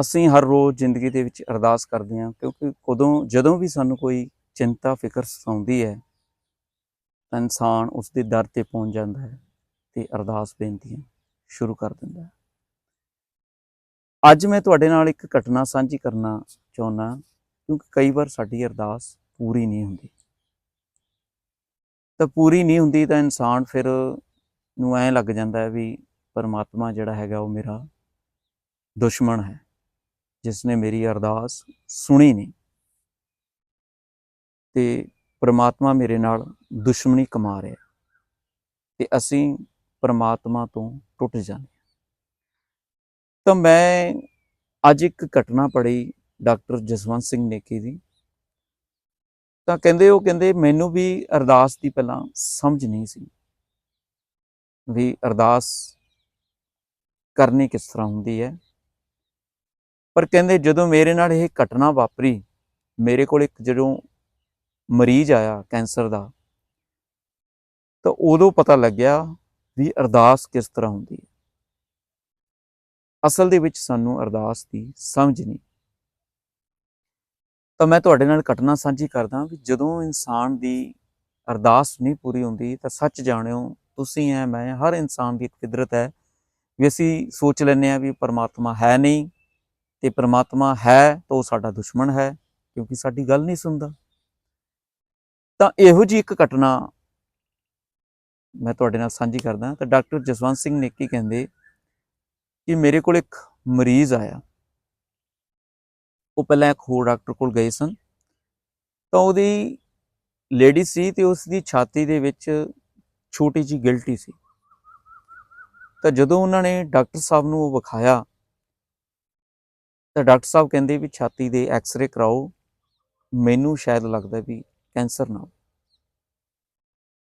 ਅਸੀਂ ਹਰ ਰੋਜ਼ ਜ਼ਿੰਦਗੀ ਦੇ ਵਿੱਚ ਅਰਦਾਸ ਕਰਦੇ ਹਾਂ, ਕਿਉਂਕਿ ਕਦੋਂ, ਜਦੋਂ ਵੀ ਸਾਨੂੰ ਕੋਈ ਚਿੰਤਾ, ਫਿਕਰ ਸਤਾਉਂਦੀ ਹੈ, ਤਾਂ ਇਨਸਾਨ ਉਸ ਦੇ ਦਰ ਤੇ ਪਹੁੰਚ ਜਾਂਦਾ ਹੈ ਤੇ ਅਰਦਾਸ ਬੇਨਤੀਆਂ ਸ਼ੁਰੂ ਕਰ ਦਿੰਦਾ ਹੈ। ਅੱਜ ਮੈਂ ਤੁਹਾਡੇ ਨਾਲ ਇੱਕ ਘਟਨਾ ਸਾਂਝੀ ਕਰਨਾ ਚਾਹੁੰਦਾ, ਕਿਉਂਕਿ ਕਈ ਵਾਰ ਸਾਡੀ ਅਰਦਾਸ ਪੂਰੀ ਨਹੀਂ ਹੁੰਦੀ। ਤਾਂ ਪੂਰੀ ਨਹੀਂ ਹੁੰਦੀ ਤਾਂ ਇਨਸਾਨ ਫਿਰ ਨੂੰ ਐਂ ਲੱਗ ਜਾਂਦਾ ਹੈ ਵੀ ਪਰਮਾਤਮਾ ਜਿਹੜਾ ਹੈਗਾ ਉਹ ਮੇਰਾ ਦੁਸ਼ਮਣ ਹੈ। ਜਿਸ ਨੇ ਮੇਰੀ ਅਰਦਾਸ ਸੁਣੀ ਨਹੀਂ ਤੇ ਪ੍ਰਮਾਤਮਾ ਮੇਰੇ ਨਾਲ ਦੁਸ਼ਮਣੀ ਕਮਾ ਰਿਹਾ ਤੇ ਅਸੀਂ ਪ੍ਰਮਾਤਮਾ ਤੋਂ ਟੁੱਟ ਜਾਂਦੇ ਤਾਂ ਮੈਂ ਅੱਜ ਇੱਕ ਘਟਨਾ ਪੜ੍ਹੀ ਡਾਕਟਰ ਜਸਵੰਤ ਸਿੰਘ ਨੇਕੀ ਦੀ। ਤਾਂ ਕਹਿੰਦੇ ਉਹ ਕਹਿੰਦੇ ਮੈਨੂੰ ਵੀ ਅਰਦਾਸ ਦੀ ਪਹਿਲਾਂ ਸਮਝ ਨਹੀਂ ਸੀ ਵੀ ਅਰਦਾਸ ਕਰਨੀ ਕਿਸ ਤਰ੍ਹਾਂ ਹੁੰਦੀ ਹੈ। ਪਰ ਕਹਿੰਦੇ ਜਦੋਂ ਮੇਰੇ ਨਾਲ ਇਹ ਘਟਨਾ ਵਾਪਰੀ, ਮੇਰੇ ਕੋਲ ਇੱਕ ਜਦੋਂ ਮਰੀਜ਼ ਆਇਆ ਕੈਂਸਰ ਦਾ, ਤਾਂ ਉਦੋਂ ਪਤਾ ਲੱਗਿਆ ਵੀ ਅਰਦਾਸ ਕਿਸ ਤਰ੍ਹਾਂ ਹੁੰਦੀ ਹੈ। ਅਸਲ ਦੇ ਵਿੱਚ ਸਾਨੂੰ ਅਰਦਾਸ ਦੀ ਸਮਝ ਨਹੀਂ। ਤਾਂ ਮੈਂ ਤੁਹਾਡੇ ਨਾਲ ਘਟਨਾ ਸਾਂਝੀ ਕਰਦਾ ਵੀ ਜਦੋਂ ਇਨਸਾਨ ਦੀ ਅਰਦਾਸ ਨਹੀਂ ਪੂਰੀ ਹੁੰਦੀ, ਤਾਂ ਸੱਚ ਜਾਣਿਓ, ਤੁਸੀਂ ਐ, ਮੈਂ, ਹਰ ਇਨਸਾਨ ਦੀ ਇੱਕ ਫਿਦਰਤ ਹੈ ਵੀ ਅਸੀਂ ਸੋਚ ਲੈਂਦੇ ਆ ਵੀ ਪਰਮਾਤਮਾ ਹੈ ਨਹੀਂ ਤੇ ਪ੍ਰਮਾਤਮਾ ਹੈ ਤਾਂ ਉਹ ਸਾਡਾ ਦੁਸ਼ਮਣ ਹੈ, ਕਿਉਂਕਿ ਸਾਡੀ ਗੱਲ ਨਹੀਂ ਸੁਣਦਾ। ਤਾਂ ਇਹੋ ਜੀ ਇੱਕ ਘਟਨਾ ਮੈਂ ਤੁਹਾਡੇ ਨਾਲ ਸਾਂਝੀ ਕਰਦਾ ਤਾਂ ਡਾਕਟਰ ਜਸਵੰਤ ਸਿੰਘ ਨੇਕੀ ਕਹਿੰਦੇ ਕਿ ਮੇਰੇ ਕੋਲ ਇੱਕ ਮਰੀਜ਼ ਆਇਆ। ਉਹ ਪਹਿਲਾਂ ਇੱਕ ਹੋਰ ਡਾਕਟਰ ਕੋਲ ਗਏ ਸਨ। ਤਾਂ ਉਹਦੀ ਲੇਡੀ ਸੀ ਤੇ ਉਸ ਦੀ ਛਾਤੀ ਦੇ ਵਿੱਚ ਛੋਟੀ ਜੀ ਗਿਲਟੀ ਸੀ। ਤਾਂ ਜਦੋਂ ਉਹਨਾਂ ਨੇ ਡਾਕਟਰ ਸਾਹਿਬ ਨੂੰ ਉਹ ਵਿਖਾਇਆ ਤਾਂ ਡਾਕਟਰ ਸਾਹਿਬ ਕਹਿੰਦੇ ਵੀ ਛਾਤੀ ਦੇ ਐਕਸ-ਰੇ ਕਰਾਓ, ਮੈਨੂੰ ਸ਼ਾਇਦ ਲੱਗਦਾ ਵੀ ਕੈਂਸਰ ਨਾ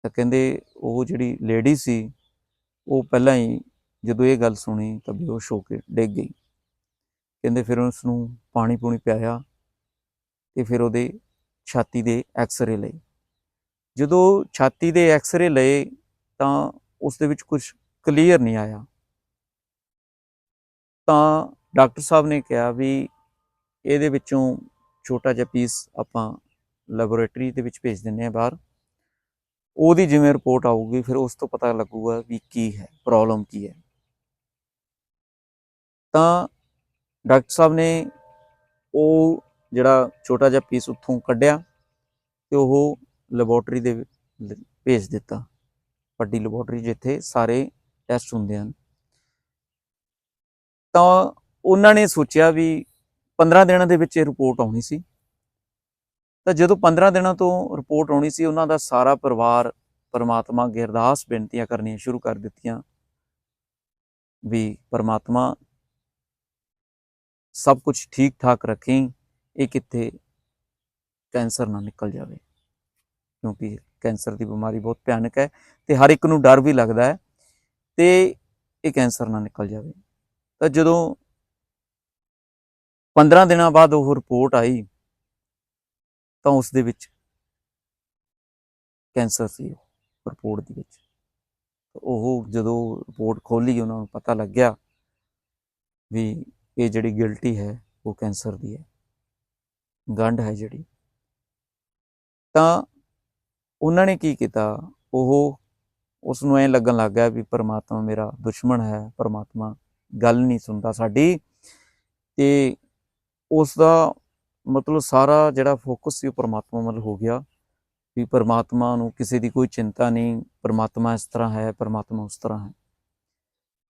ਤਾਂ ਕਹਿੰਦੇ ਉਹ ਜਿਹੜੀ ਲੇਡੀ ਸੀ, ਉਹ ਪਹਿਲਾਂ ਹੀ ਜਦੋਂ ਇਹ ਗੱਲ ਸੁਣੀ ਤਾਂ ਬੇਹੋਸ਼ ਹੋ ਕੇ ਡਿੱਗ ਗਈ। ਕਹਿੰਦੇ ਫਿਰ ਉਸ ਨੂੰ ਪਾਣੀ ਪੂਣੀ ਪਿਆਇਆ ਤੇ ਫਿਰ ਉਹਦੇ ਛਾਤੀ ਦੇ ਐਕਸ-ਰੇ ਲਏ। ਜਦੋਂ ਛਾਤੀ ਦੇ ਐਕਸ-ਰੇ ਲਏ ਤਾਂ ਉਸ ਦੇ ਵਿੱਚ ਕੁਝ ਕਲੀਅਰ ਨਹੀਂ ਆਇਆ। ਤਾਂ ਡਾਕਟਰ ਸਾਹਿਬ ਨੇ ਕਿਹਾ ਵੀ ਇਹਦੇ ਵਿੱਚੋਂ ਛੋਟਾ ਜਿਹਾ ਪੀਸ ਆਪਾਂ ਲੈਬੋਰੇਟਰੀ ਦੇ ਵਿੱਚ ਭੇਜ ਦਿੰਨੇ ਆ ਬਾਹਰ। ਉਹਦੀ ਜਿਵੇਂ ਰਿਪੋਰਟ ਆਊਗੀ, ਫਿਰ ਉਸ ਤੋਂ ਪਤਾ ਲੱਗੂਗਾ ਵੀ ਕੀ ਹੈ ਪ੍ਰੋਬਲਮ ਕੀ ਹੈ। ਤਾਂ ਡਾਕਟਰ ਸਾਹਿਬ ਨੇ ਉਹ ਜਿਹੜਾ ਛੋਟਾ ਜਿਹਾ ਪੀਸ ਉੱਥੋਂ ਕੱਢਿਆ ਤੇ ਉਹ ਲੈਬੋਰੇਟਰੀ ਦੇ ਭੇਜ ਦਿੱਤਾ। ਵੱਡੀ ਲੈਬੋਰੇਟਰੀ ਜਿੱਥੇ ਸਾਰੇ ਟੈਸਟ ਹੁੰਦੇ ਹਨ। ਤਾਂ ਉਹਨਾਂ ਨੇ ਸੋਚਿਆ ਵੀ 15 ਦਿਨਾਂ ਦੇ ਵਿੱਚ ਇਹ ਰਿਪੋਰਟ ਆਉਣੀ ਸੀ। ਤਾਂ ਜਦੋਂ 15 ਦਿਨਾਂ ਤੋਂ ਰਿਪੋਰਟ ਆਉਣੀ ਸੀ, ਉਹਨਾਂ ਦਾ ਸਾਰਾ ਪਰਿਵਾਰ, ਪਰਮਾਤਮਾ ਅੱਗੇ ਅਰਦਾਸ ਬੇਨਤੀਆਂ ਕਰਨੀਆਂ ਸ਼ੁਰੂ ਕਰ ਦਿੱਤੀਆਂ ਵੀ ਪਰਮਾਤਮਾ ਸਭ ਕੁਝ ਠੀਕ ਠਾਕ ਰੱਖੇ, ਇਹ ਕਿੱਥੇ ਕੈਂਸਰ ਨਾ ਨਿਕਲ ਜਾਵੇ। ਕਿਉਂਕਿ ਕੈਂਸਰ ਦੀ ਬਿਮਾਰੀ ਬਹੁਤ ਭਿਆਨਕ ਹੈ ਤੇ ਹਰ ਇੱਕ ਨੂੰ ਡਰ ਵੀ ਲੱਗਦਾ ਹੈ ਤੇ ਇਹ ਕੈਂਸਰ ਨਾ ਨਿਕਲ ਜਾਵੇ। ਤਾਂ ਜਦੋਂ 15 ਦਿਨਾਂ ਬਾਅਦ ਉਹ ਰਿਪੋਰਟ ਆਈ ਤਾਂ ਉਸ ਦੇ ਵਿੱਚ ਕੈਂਸਰ ਸੀ ਉਹ ਰਿਪੋਰਟ ਦੇ ਵਿੱਚ। ਉਹ ਜਦੋਂ ਰਿਪੋਰਟ ਖੋਲੀ ਉਹਨਾਂ ਨੂੰ ਪਤਾ ਲੱਗਿਆ ਵੀ ਇਹ ਜਿਹੜੀ ਗਿਲਟੀ ਹੈ, ਉਹ ਕੈਂਸਰ ਦੀ ਹੈ। ਗੰਢ ਹੈ ਜਿਹੜੀ। ਤਾਂ ਉਹਨਾਂ ਨੇ ਕੀ ਕੀਤਾ? ਉਹ ਉਸ ਨੂੰ ਐ ਲੱਗਣ ਲੱਗ ਗਿਆ ਵੀ ਪਰਮਾਤਮਾ ਮੇਰਾ ਦੁਸ਼ਮਣ ਹੈ, ਪਰਮਾਤਮਾ ਗੱਲ ਨਹੀਂ ਸੁਣਦਾ ਸਾਡੀ ਤੇ ਉਸ ਦਾ ਮਤਲਬ ਸਾਰਾ ਜਿਹੜਾ ਫੋਕਸ ਸੀ ਉਹ ਪਰਮਾਤਮਾ ਵੱਲ ਹੋ ਗਿਆ ਵੀ ਪਰਮਾਤਮਾ ਨੂੰ ਕਿਸੇ ਦੀ ਕੋਈ ਚਿੰਤਾ ਨਹੀਂ, ਪਰਮਾਤਮਾ ਇਸ ਤਰ੍ਹਾਂ ਹੈ, ਪਰਮਾਤਮਾ ਉਸ ਤਰ੍ਹਾਂ ਹੈ।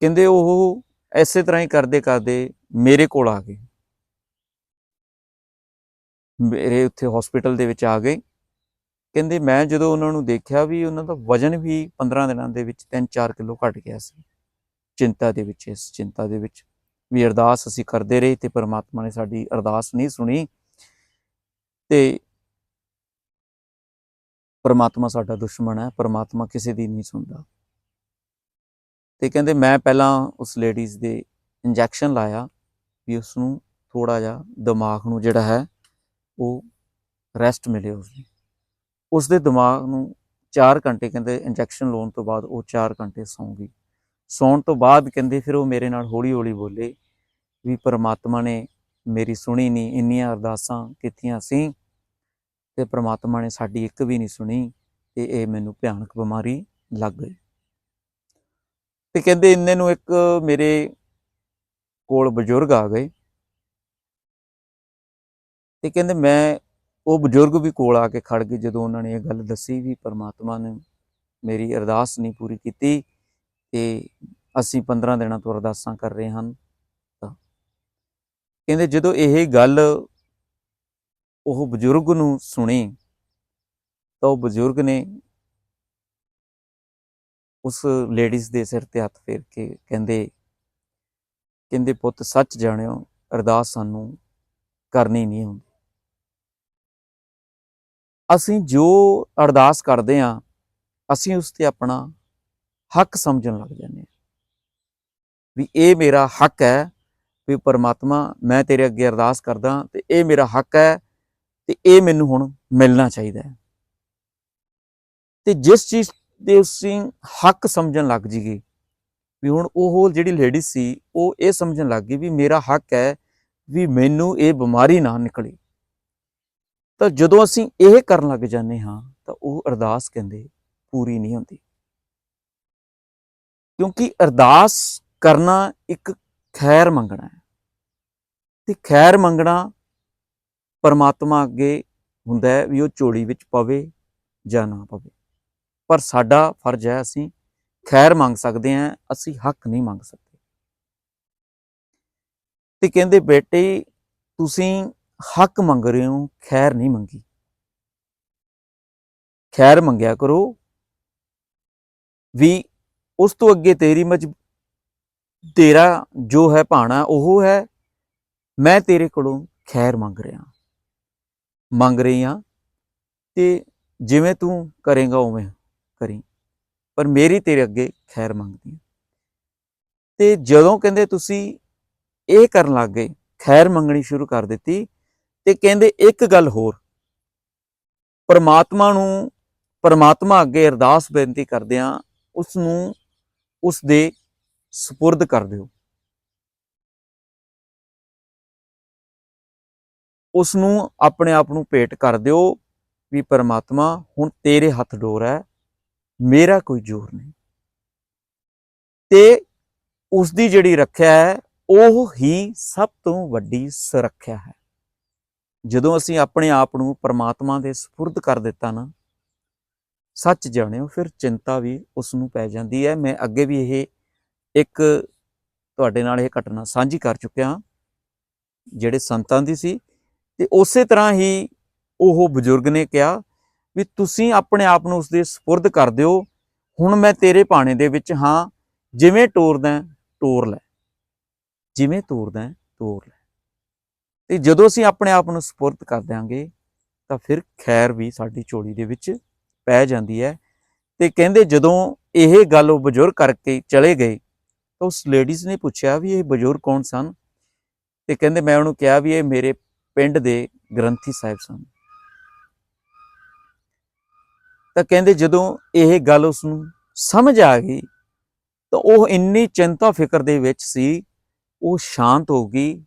ਕਹਿੰਦੇ ਉਹ ਐਸੇ ਤਰ੍ਹਾਂ ਹੀ ਕਰਦੇ ਕਰਦੇ ਮੇਰੇ ਕੋਲ ਆ ਗਏ। ਮੇਰੇ ਉੱਥੇ ਹਸਪੀਟਲ ਦੇ ਵਿੱਚ ਆ ਗਏ। ਕਹਿੰਦੇ ਮੈਂ ਜਦੋਂ ਉਹਨਾਂ ਨੂੰ ਦੇਖਿਆ ਵੀ ਉਹਨਾਂ ਦਾ ਵਜਨ ਵੀ 15 ਦਿਨਾਂ ਦੇ ਵਿੱਚ 3-4 ਕਿਲੋ ਘਟ ਗਿਆ ਸੀ, ਚਿੰਤਾ ਦੇ ਵਿੱਚ, ਇਸ ਚਿੰਤਾ ਦੇ ਵਿੱਚ। ਵੀ ਅਰਦਾਸ ਅਸੀਂ ਕਰਦੇ ਰਹੇ ਤੇ ਪਰਮਾਤਮਾ ਨੇ ਸਾਡੀ ਅਰਦਾਸ ਨਹੀਂ ਸੁਣੀ। ਤੇ ਪਰਮਾਤਮਾ ਸਾਡਾ ਦੁਸ਼ਮਣ ਹੈ, ਪਰਮਾਤਮਾ ਕਿਸੇ ਦੀ ਨਹੀਂ ਸੁਣਦਾ। ਤੇ ਕਹਿੰਦੇ ਮੈਂ ਪਹਿਲਾਂ ਉਸ ਲੇਡੀਜ਼ ਦੇ ਇੰਜੈਕਸ਼ਨ ਲਾਇਆ ਵੀ ਉਸ ਨੂੰ ਥੋੜਾ ਜਿਹਾ ਦਿਮਾਗ ਨੂੰ ਜਿਹੜਾ ਹੈ ਉਹ ਰੈਸਟ ਮਿਲੇ ਉਸ ਨੂੰ ਉਸ ਦੇ ਦਿਮਾਗ ਨੂੰ 4 ਘੰਟੇ ਕਹਿੰਦੇ ਇੰਜੈਕਸ਼ਨ ਲਾਉਣ ਤੋਂ ਬਾਅਦ ਉਹ 4 ਘੰਟੇ ਸੌਂ ਗਈ। ਸੌਣ ਤੋਂ ਬਾਅਦ ਕਹਿੰਦੇ ਫਿਰ ਉਹ ਮੇਰੇ ਨਾਲ ਹੌਲੀ ਹੌਲੀ ਬੋਲੇ ਵੀ ਪਰਮਾਤਮਾ ਨੇ ਮੇਰੀ ਸੁਣੀ ਨਹੀਂ ਇੰਨੀਆਂ ਅਰਦਾਸਾਂ ਕੀਤੀਆਂ ਸੀ ਤੇ ਪਰਮਾਤਮਾ ਨੇ ਸਾਡੀ ਇੱਕ ਵੀ ਨਹੀਂ ਸੁਣੀ ਤੇ ਇਹ ਮੈਨੂੰ ਭਿਆਨਕ ਬਿਮਾਰੀ ਲੱਗ ਗਈ। ਤੇ ਕਹਿੰਦੇ ਇੰਨੇ ਨੂੰ ਇੱਕ ਮੇਰੇ ਕੋਲ ਬਜ਼ੁਰਗ ਆ ਗਏ। ਤੇ ਕਹਿੰਦੇ ਮੈਂ ਉਹ ਬਜ਼ੁਰਗ ਵੀ ਕੋਲ ਆ ਕੇ ਖੜ ਗਏ ਜਦੋਂ ਉਹਨਾਂ ਨੇ ਇਹ ਗੱਲ ਦੱਸੀ ਵੀ ਪਰਮਾਤਮਾ ਨੇ ਮੇਰੀ ਅਰਦਾਸ ਨਹੀਂ ਪੂਰੀ ਕੀਤੀ ਤੇ ਅਸੀਂ 15 ਦਿਨਾਂ ਤੋਂ ਅਰਦਾਸਾਂ ਕਰ ਰਹੇ ਹਨ, ਤਾਂ ਕਹਿੰਦੇ ਜਦੋਂ ਇਹ ਗੱਲ ਉਹ ਬਜ਼ੁਰਗ ਨੂੰ ਸੁਣੀ, ਤਾਂ ਉਹ ਬਜ਼ੁਰਗ ਨੇ ਉਸ ਲੇਡੀਜ਼ ਦੇ ਸਿਰ ਤੇ ਹੱਥ ਫੇਰ ਕੇ ਕਹਿੰਦੇ ਕਹਿੰਦੇ ਪੁੱਤ ਸੱਚ ਜਾਣਿਓ, ਅਰਦਾਸ ਸਾਨੂੰ ਕਰਨੀ ਨਹੀਂ ਹੁੰਦੀ। ਅਸੀਂ ਜੋ ਅਰਦਾਸ ਕਰਦੇ ਹਾਂ, ਅਸੀਂ ਉਸ ਤੇ ਆਪਣਾ ਹੱਕ ਸਮਝਣ ਲੱਗ ਜਾਂਦੇ ਹਾਂ ਵੀ ਇਹ ਮੇਰਾ ਹੱਕ ਹੈ ਵੀ ਪਰਮਾਤਮਾ ਮੈਂ ਤੇਰੇ ਅੱਗੇ ਅਰਦਾਸ ਕਰਦਾ ਤੇ ਇਹ ਮੇਰਾ ਹੱਕ ਹੈ ਤੇ ਇਹ ਮੈਨੂੰ ਹੁਣ ਮਿਲਣਾ ਚਾਹੀਦਾ ਹੈ। ਤੇ ਜਿਸ ਚੀਜ਼ ਦੇ ਅਸੀਂ ਹੱਕ ਸਮਝਣ ਲੱਗ ਜੀਗੇ ਵੀ ਹੁਣ ਉਹ ਜਿਹੜੀ ਲੇਡੀ ਸੀ, ਉਹ ਇਹ ਸਮਝਣ ਲੱਗ ਗਈ ਵੀ ਮੇਰਾ ਹੱਕ ਹੈ ਵੀ ਮੈਨੂੰ ਇਹ ਬਿਮਾਰੀ ਨਾ ਨਿਕਲੇ। ਤਾਂ ਜਦੋਂ ਅਸੀਂ ਇਹ ਕਰਨ ਲੱਗ ਜਾਂਦੇ ਹਾਂ ਤਾਂ ਉਹ ਅਰਦਾਸ ਕਹਿੰਦੇ ਪੂਰੀ ਨਹੀਂ ਹੁੰਦੀ। ਕਿਉਂਕਿ ਅਰਦਾਸ ਕਰਨਾ ਇੱਕ ਖੈਰ ਮੰਗਣਾ ਹੈ। ਤੇ ਖੈਰ ਮੰਗਣਾ ਪਰਮਾਤਮਾ ਅੱਗੇ ਹੁੰਦਾ ਹੈ ਵੀ ਉਹ ਝੋਲੀ ਵਿੱਚ ਪਵੇ ਜਾਂ ਨਾ ਪਵੇ। ਪਰ ਸਾਡਾ ਫਰਜ਼ ਹੈ ਅਸੀਂ ਖੈਰ ਮੰਗ ਸਕਦੇ ਹਾਂ, ਅਸੀਂ ਹੱਕ ਨਹੀਂ ਮੰਗ ਸਕਦੇ। ਤੇ ਕਹਿੰਦੇ ਬੇਟੇ, ਤੁਸੀਂ ਹੱਕ ਮੰਗ ਰਹੇ ਹੋ, ਖੈਰ ਨਹੀਂ ਮੰਗੀ। ਖੈਰ ਮੰਗਿਆ ਕਰੋ ਵੀ ਉਸ ਤੋਂ ਅੱਗੇ ਤੇਰੀ ਮਜ ਤੇਰਾ ਜੋ ਹੈ ਭਾਣਾ, ਉਹ ਹੈ, ਮੈਂ ਤੇਰੇ ਕੋਲੋਂ ਖੈਰ ਮੰਗ ਰਿਹਾ। ਮੰਗ ਰਹੀ ਹਾਂ ਤੇ ਜਿਵੇਂ ਤੂੰ ਕਰੇਗਾ, ਉਵੇਂ ਕਰੀ। ਪਰ ਮੇਰੀ ਤੇਰੇ ਅੱਗੇ ਖੈਰ ਮੰਗਦੀ ਹਾਂ। ਤੇ ਜਦੋਂ ਕਹਿੰਦੇ ਤੁਸੀਂ ਇਹ ਕਰਨ ਲੱਗ ਗਏ, ਖੈਰ ਮੰਗਣੀ ਸ਼ੁਰੂ ਕਰ ਦਿੱਤੀ, ਤੇ ਕਹਿੰਦੇ ਇੱਕ ਗੱਲ ਹੋਰ। ਪਰਮਾਤਮਾ ਨੂੰ, ਪਰਮਾਤਮਾ ਅੱਗੇ ਅਰਦਾਸ ਬੇਨਤੀ ਕਰਦਿਆਂ ਉਸ ਨੂੰ ਉਸ ਦੇ ਸਪੁਰਦ ਕਰ ਦਿਓ। ਉਸ ਨੂੰ ਆਪਣੇ ਆਪ ਨੂੰ ਭੇਟ ਕਰ ਦਿਓ ਵੀ ਪਰਮਾਤਮਾ, ਹੁਣ ਤੇਰੇ ਹੱਥ ਡੋਰ ਹੈ, ਮੇਰਾ ਕੋਈ ਜ਼ੋਰ ਨਹੀਂ। ਤੇ ਉਸ ਦੀ ਜਿਹੜੀ ਰੱਖਿਆ ਹੈ, ਉਹ ਹੀ ਸਭ ਤੋਂ ਵੱਡੀ ਸੁਰੱਖਿਆ ਹੈ। ਜਦੋਂ ਅਸੀਂ ਆਪਣੇ ਆਪ ਨੂੰ ਪਰਮਾਤਮਾ ਦੇ ਸਪੁਰਦ ਕਰ ਦਿੱਤਾ ਨਾ ਸੱਚ ਜਾਣਿਓ ਫਿਰ ਚਿੰਤਾ ਵੀ ਉਸ ਨੂੰ ਪੈ ਜਾਂਦੀ ਹੈ। ਮੈਂ ਅੱਗੇ ਵੀ ਇਹ ਇੱਕ ਤੁਹਾਡੇ ਨਾਲ ਇਹ ਘਟਨਾ ਸਾਂਝੀ ਕਰ ਚੁੱਕਿਆ ਹਾਂ ਜਿਹੜੇ ਸੰਤਾਂ ਦੀ ਸੀ। ਤੇ ਉਸੇ ਤਰ੍ਹਾਂ ਹੀ ਉਹ ਬਜ਼ੁਰਗ ਨੇ ਕਿਹਾ ਵੀ ਤੁਸੀਂ ਆਪਣੇ ਆਪ ਨੂੰ ਉਸ ਦੇ ਸਪੁਰਦ ਕਰ ਦਿਓ। ਹੁਣ ਮੈਂ ਤੇਰੇ ਭਾਣੇ ਦੇ ਵਿੱਚ ਹਾਂ ਜਿਵੇਂ ਟੋਰਦਾ ਹੈ, ਟੋਰ ਲੈ। ਜਿਵੇਂ ਤੋਰਦਾ ਤੋਰ ਲੈ। ਤੇ ਜਦੋਂ ਅਸੀਂ ਆਪਣੇ ਆਪ ਨੂੰ ਸਪੁਰਦ ਕਰ ਦਿਆਂਗੇ ਤਾਂ ਫਿਰ ਖੈਰ ਵੀ ਸਾਡੀ ਝੋਲੀ ਦੇ ਵਿੱਚ ਪੈ ਜਾਂਦੀ ਹੈ ਤੇ ਕਹਿੰਦੇ ਜਦੋਂ ਇਹ ਗੱਲ ਉਹ ਬਜ਼ੁਰਗ ਕਰਕੇ ਚਲੇ ਗਏ ਤਾਂ ਉਸ ਲੇਡੀਜ਼ ਨੇ ਪੁੱਛਿਆ ਵੀ ਇਹ ਬਜ਼ੁਰਗ ਕੌਣ ਸਨ? ਤੇ ਕਹਿੰਦੇ ਮੈਂ ਉਹਨੂੰ ਕਿਹਾ ਵੀ ਇਹ ਮੇਰੇ ਪਿੰਡ ਦੇ ਗ੍ਰੰਥੀ ਸਾਹਿਬ ਸਨ। ਤਾਂ ਕਹਿੰਦੇ ਜਦੋਂ ਇਹ ਗੱਲ ਉਸ ਨੂੰ ਸਮਝ ਆ ਗਈ ਤਾਂ ਉਹ ਇੰਨੀ ਚਿੰਤਾ ਫਿਕਰ ਦੇ ਵਿੱਚ ਸੀ, ਉਹ ਸ਼ਾਂਤ ਹੋ ਗਈ,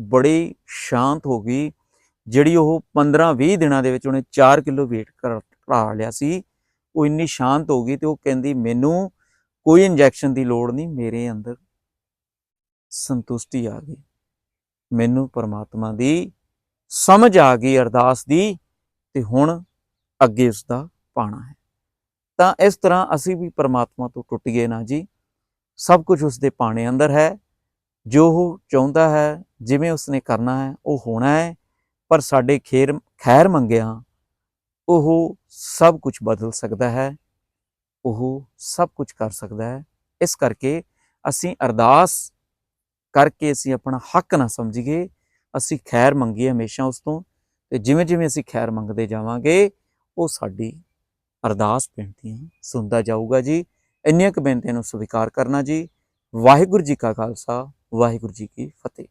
ਬੜੀ ਸ਼ਾਂਤ ਹੋ ਗਈ ਜਿਹੜੀ ਉਹ 15-20 ਦਿਨਾਂ ਦੇ ਵਿੱਚ ਉਹਨੇ 4 ਕਿਲੋ weight ਘਟਾ ਲਿਆ ਸੀ, ਉਹ ਇੰਨੀ ਸ਼ਾਂਤ ਹੋ ਗਈ ਤੇ ਉਹ ਕਹਿੰਦੀ, ਮੈਨੂੰ ਕੋਈ ਇੰਜੈਕਸ਼ਨ ਦੀ ਲੋੜ ਨਹੀਂ, ਮੇਰੇ ਅੰਦਰ ਸੰਤੁਸ਼ਟੀ ਆ ਗਈ। ਮੈਨੂੰ ਪਰਮਾਤਮਾ ਦੀ ਸਮਝ ਆ ਗਈ, ਅਰਦਾਸ ਦੀ, ਤੇ ਹੁਣ ਅੱਗੇ ਉਸ ਦਾ ਪਾਣਾ ਹੈ। ਤਾਂ ਇਸ ਤਰ੍ਹਾਂ ਅਸੀਂ ਵੀ ਪਰਮਾਤਮਾ ਤੋਂ ਟੁੱਟ ਗਏ ਨਾ ਜੀ। ਸਭ ਕੁਝ ਉਸ ਦੇ ਪਾਣੇ ਅੰਦਰ ਹੈ। ਜੋ ਉਹ ਚਾਹੁੰਦਾ ਹੈ, ਜਿਵੇਂ ਉਸਨੇ ਕਰਨਾ ਹੈ, ਉਹ ਹੋਣਾ ਹੈ। ਪਰ ਸਾਡੇ ਖੇਰ ਖੈਰ ਮੰਗਿਆ, ਉਹ ਸਭ ਕੁਝ ਬਦਲ ਸਕਦਾ ਹੈ, ਉਹ ਸਭ ਕੁਝ ਕਰ ਸਕਦਾ ਹੈ। ਇਸ ਕਰਕੇ ਅਸੀਂ ਅਰਦਾਸ ਕਰਕੇ ਅਸੀਂ ਆਪਣਾ ਹੱਕ ਨਾ ਸਮਝੀਏ, ਅਸੀਂ ਖੈਰ ਮੰਗੀਏ ਹਮੇਸ਼ਾ ਉਸ ਤੋਂ ਤੇ ਜਿਵੇਂ ਜਿਵੇਂ ਅਸੀਂ ਖੈਰ ਮੰਗਦੇ ਜਾਵਾਂਗੇ, ਉਹ ਸਾਡੀ ਅਰਦਾਸ ਬੇਨਤੀਆਂ ਸੁਣਦਾ ਜਾਊਗਾ ਜੀ। ਇੰਨੀਆਂ ਕੁ ਬੇਨਤੀਆਂ ਨੂੰ ਸਵੀਕਾਰ ਕਰਨਾ ਜੀ। ਵਾਹਿਗੁਰੂ ਜੀ ਕਾ ਖਾਲਸਾ, ਵਾਹਿਗੁਰੂ ਜੀ ਕੀ ਫਤਿਹ।